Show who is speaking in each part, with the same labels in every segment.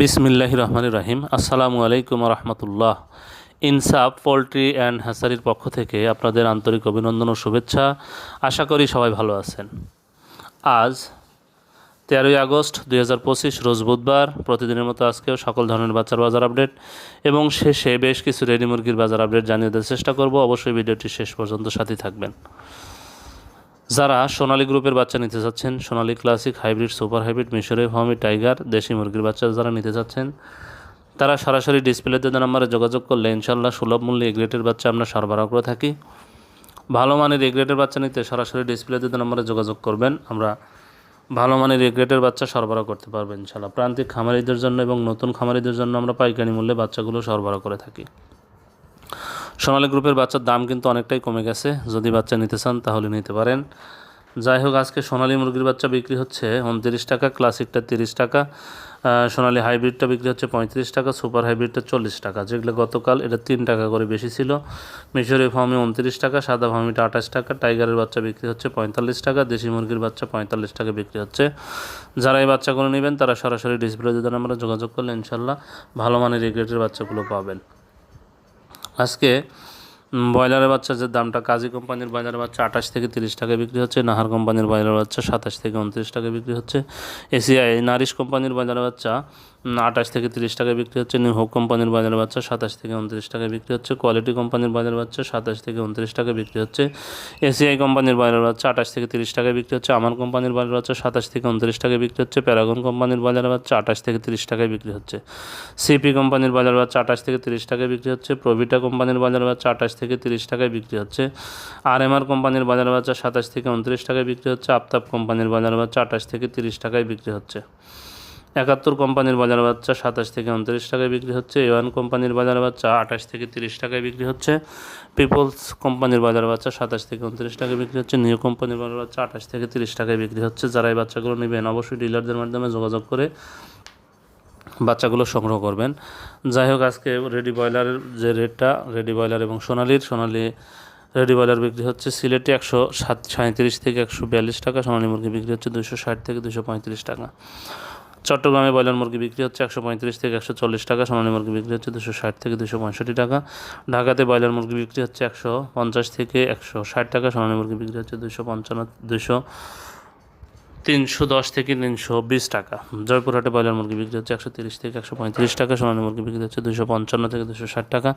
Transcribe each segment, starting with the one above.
Speaker 1: বিসমিল্লাহ রহমান রাহিম। আসসালামু আলাইকুম রহমতুল্লাহ। ইনসাফ, পোলট্রি অ্যান্ড হ্যাসারির পক্ষ থেকে আপনাদের আন্তরিক অভিনন্দন ও শুভেচ্ছা। আশা করি সবাই ভালো আছেন। আজ তেরোই আগস্ট দুই হাজার পঁচিশ, রোজ বুধবার, প্রতিদিনের মতো আজকেও সকল ধরনের বাচ্চার বাজার আপডেট এবং শেষে বেশ কিছু রেডি মুরগির বাজার আপডেট জানিয়ে দেওয়ার চেষ্টা করব। অবশ্যই ভিডিওটি শেষ পর্যন্ত সাথে থাকবেন। যারা সোনালী গ্রুপের বাচ্চা নিতে চাচ্ছেন, Sonali classic, hybrid, super hybrid, মিশরে ফার্মি টাইগার, দেশি মুরগির বাচ্চা যারা নিতে চাচ্ছেন, তারা সরাসরি ডিসপ্লেতে নাম্বারে যোগাযোগ করলে ইনশাল্লাহ সুলভ মূল্যে এগ্রেটের বাচ্চা আমরা সরবরাহ করে থাকি। ভালো মানের এগ্রেটের বাচ্চা নিতে সরাসরি ডিসপ্লেতে নাম্বারে যোগাযোগ করবেন, আমরা ভালো মানের এগ্রেটের বাচ্চা সরবরাহ করতে পারবেন ইনশাল্লাহ প্রান্তিক খামারিদের জন্য এবং নতুন খামারিদের জন্য আমরা পাইকারি মূল্যে বাচ্চাগুলো সরবরাহ করে থাকি। সোনালী গ্রুপের বাচ্চার দাম কিন্তু অনেকটাই কমে গেছে। যদি বাচ্চা নিতে চান তাহলে নিতে পারেন। যাই হোক, আজকে সোনালী মুরগির বাচ্চা বিক্রি হচ্ছে উনত্রিশ টাকা, ক্লাসিকটা তিরিশ টাকা। সোনালী হাইব্রিডটা বিক্রি হচ্ছে পঁয়ত্রিশ টাকা, সুপার হাইব্রিডটা চল্লিশ টাকা। যেগুলো গতকাল এটা তিন টাকা করে বেশি ছিল। মিশরি ফার্মে উনত্রিশ টাকা, সাদা ফার্মিটা আঠাশ টাকা, টাইগারের বাচ্চা বিক্রি হচ্ছে পঁয়তাল্লিশ টাকা, দেশি মুরগির বাচ্চা পঁয়তাল্লিশ টাকা বিক্রি হচ্ছে। যারা এই বাচ্চাগুলো নেবেন তারা সরাসরি ডিসপ্লে যদি আমরা যোগাযোগ করলে ইনশাল্লাহ ভালো মানের রেগুলেটের বাচ্চাগুলো পাবেন। আজকে ব্রয়লার ব্রয়লারের বাচ্চা যে দামটা, কাজী কোম্পানির ব্রয়লার বাচ্চা আঠাশ থেকে তিরিশ টাকা বিক্রি হচ্ছে, নাহার কোম্পানির ব্রয়লার বাচ্চা সাতাশ থেকে উনত্রিশ টাকা বিক্রি হচ্ছে। এসিআই, নারিশ কোম্পানির ব্রয়লার বাচ্চা আঠাশ থেকে তিরিশ টাকায় বিক্রি হচ্ছে নিউ হোক কোম্পানির বাজার বাচ্চা সাতাশ থেকে উনত্রিশ টাকায় বিক্রি হচ্ছে কোয়ালিটি কোম্পানির বাজার বাচ্চা সাতাশ থেকে উনত্রিশ টাকায় বিক্রি হচ্ছে এসিআই কোম্পানির ব্রয়লার বাচ্চা আঠাশ থেকে তিরিশ টাকায় বিক্রি হচ্ছে আমার কোম্পানির বাজার বাচ্চা সাতাশ থেকে উনত্রিশ টাকায় বিক্রি হচ্ছে প্যারাগন কোম্পানির ব্রয়লার বাচ্চা আঠাশ থেকে তিরিশ টাকায় বিক্রি হচ্ছে সিপি কোম্পানির বাজার বাচ্চা আঠাশ থেকে তিরিশ টাকায় বিক্রি হচ্ছে প্রভিটা কোম্পানির বাজার বাচ্চা আঠাশ থেকে তিরিশ টাকায় বিক্রি হচ্ছে আর এম আর কোম্পানির বাজার বাচ্চা সাতাশ থেকে উনত্রিশ টাকায় বিক্রি হচ্ছে আফতাব কোম্পানির বাজার বাচ্চা আঠাশ থেকে তিরিশ টাকায় বিক্রি হচ্ছে একাত্তর কোম্পানির বাজার বাচ্চা সাতাশ থেকে উনত্রিশ টাকায় বিক্রি হচ্ছে। এওয়ান কোম্পানির বাজার বাচ্চা আঠাশ থেকে তিরিশ টাকায় বিক্রি হচ্ছে। পিপলস কোম্পানির বাজার বাচ্চা সাতাশ থেকে উনত্রিশ টাকায় বিক্রি হচ্ছে। নিউ কোম্পানির বাজার বাচ্চা আঠাশ থেকে তিরিশ টাকায় বিক্রি হচ্ছে। যারা এই বাচ্চাগুলো নেবেন, অবশ্যই ডিলারদের মাধ্যমে যোগাযোগ করে বাচ্চাগুলো সংগ্রহ করবেন। যাই হোক, আজকে রেডি ব্রয়লারের যে রেটটা, রেডি ব্রয়লার এবং সোনালির, সোনালি রেডি ব্রয়লার বিক্রি হচ্ছে সিলেটে একশো সাত সাঁত্রিশ থেকে একশো বিয়াল্লিশ টাকা, সোনালী মুরগি বিক্রি হচ্ছে দুশো ষাট থেকে দুশো পঁয়ত্রিশ টাকা। চট্টগ্রামে ব্রয়লার মুরগি বিক্রি হচ্ছে একশো পঁয়ত্রিশ থেকে একশো চল্লিশ টাকা, সোনালী মুরগি বিক্রি হচ্ছে দুশো ষাট থেকে দুশো পঁয়ষট্টি টাকা। ঢাকাতে ব্রয়লার মুরগি বিক্রি হচ্ছে একশো পঞ্চাশ থেকে একশো ষাট টাকা, সোনালী মুরগি বিক্রি হচ্ছে দুশো পঞ্চান্ন, দুশো তিনশো দশ থেকে তিনশো বিশ টাকা। জয়পুরহাটে ব্রয়লার মুরগি বিক্রি হচ্ছে একশো তিরিশ থেকে একশো পঁয়ত্রিশ টাকা, সোনালী মুরগি বিক্রি হচ্ছে দুশো পঞ্চান্ন থেকে দুশো ষাট টাকা।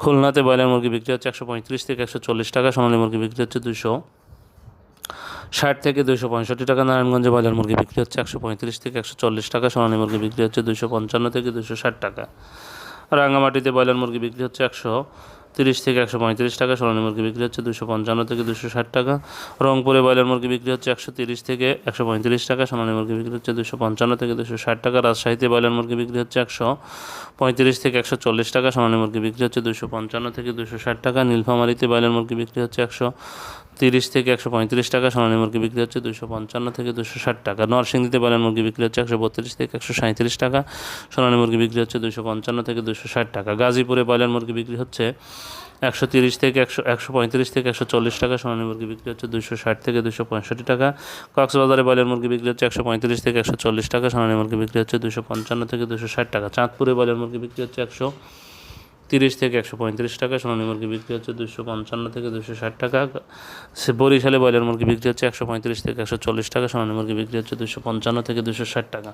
Speaker 1: খুলনাতে ব্রয়লার মুরগি বিক্রি হচ্ছে একশো পঁয়ত্রিশ থেকে একশো চল্লিশ টাকা, সোনালী মুরগি বিক্রি হচ্ছে দুশো ষাট থেকে দুশো পঁয়ষট্টি টাকা নারায়ণগঞ্জে ব্রয়লার মুরগি বিক্রি হচ্ছে, একশো পঁয়ত্রিশ থেকে একশো চল্লিশ টাকা, সোনালী মুরগি বিক্রি হচ্ছে দুশো পঞ্চান্ন থেকে দুশো ষাট টাকা। রাঙামাটিতে ব্রয়লার মুরগি বিক্রি হচ্ছে একশো তিরিশ থেকে একশো পঁয়ত্রিশ টাকা, সোনালী মুরগি বিক্রি হচ্ছে দুশো পঞ্চান্ন থেকে দুশো ষাট টাকা। রংপুরে ব্রয়লার মুরগি বিক্রি হচ্ছে একশো তিরিশ থেকে একশো পঁয়ত্রিশ টাকা, সোনালী মুরগি বিক্রি হচ্ছে দুশো পঞ্চান্ন থেকে দুশো ষাট টাকা। রাজশাহীতে ব্রয়লার মুরগি বিক্রি হচ্ছে একশো পঁয়ত্রিশ থেকে একশো চল্লিশ টাকা, সোনালী মুরগি বিক্রি হচ্ছে দুশো পঞ্চান্ন থেকে দুশো ষাট টাকা। নীলফামারিতে ব্রয়লার মুরগি বিক্রি হচ্ছে একশো তিরিশ থেকে একশো পঁয়ত্রিশ টাকা, সোনালী মুরগি বিক্রি হচ্ছে দুশো পঞ্চান্ন থেকে দুশো ষাট টাকা। নরসিংদীতে ব্রয়লার মুরগি বিক্রি হচ্ছে একশো বত্রিশ থেকে একশো সাঁত্রিশ টাকা, সোনালী মুরগি বিক্রি হচ্ছে দুশো পঞ্চান্ন থেকে দুশো ষাট টাকা। গাজীপুরে ব্রয়লার মুরগি বিক্রি হচ্ছে একশো তিরিশ থেকে একশো একশো পঁয়ত্রিশ থেকে একশো চল্লিশ টাকা, সোনালী মুরগি বিক্রি হচ্ছে দুশো ষাট থেকে দুশো পঁয়ষট্টি টাকা। কক্সবাজারে ব্রয়লার মুরগি বিক্রি হচ্ছে একশো পঁয়ত্রিশ থেকে একশো চল্লিশ টাকা, সোনালী মুরগি বিক্রি হচ্ছে দুশো পঞ্চান্ন থেকে দুশো ষাট টাকা। চাঁদপুরে ব্রয়লার মুরগি বিক্রি হচ্ছে একশো তিরিশ থেকে একশো পঁয়ত্রিশ টাকা, সোনালী মুরগি বিক্রি হচ্ছে দুশো পঞ্চান্ন থেকে দুশো ষাট টাকা। সে বরিশালে ব্রয়লার মুরগি বিক্রি হচ্ছে একশো পঁয়ত্রিশ থেকে একশো চল্লিশ টাকা, সোনালী মুরগি বিক্রি হচ্ছে দুশো পঞ্চান্ন থেকে দুশো ষাট টাকা।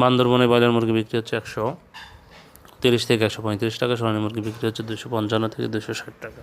Speaker 1: বান্দরবনে ব্রয়লার মুরগি বিক্রি হচ্ছে একশো তিরিশ থেকে একশো পঁয়ত্রিশ টাকা, সোনালী মুরগি বিক্রি হচ্ছে দুশো পঞ্চান্ন থেকে দুশো ষাট টাকা।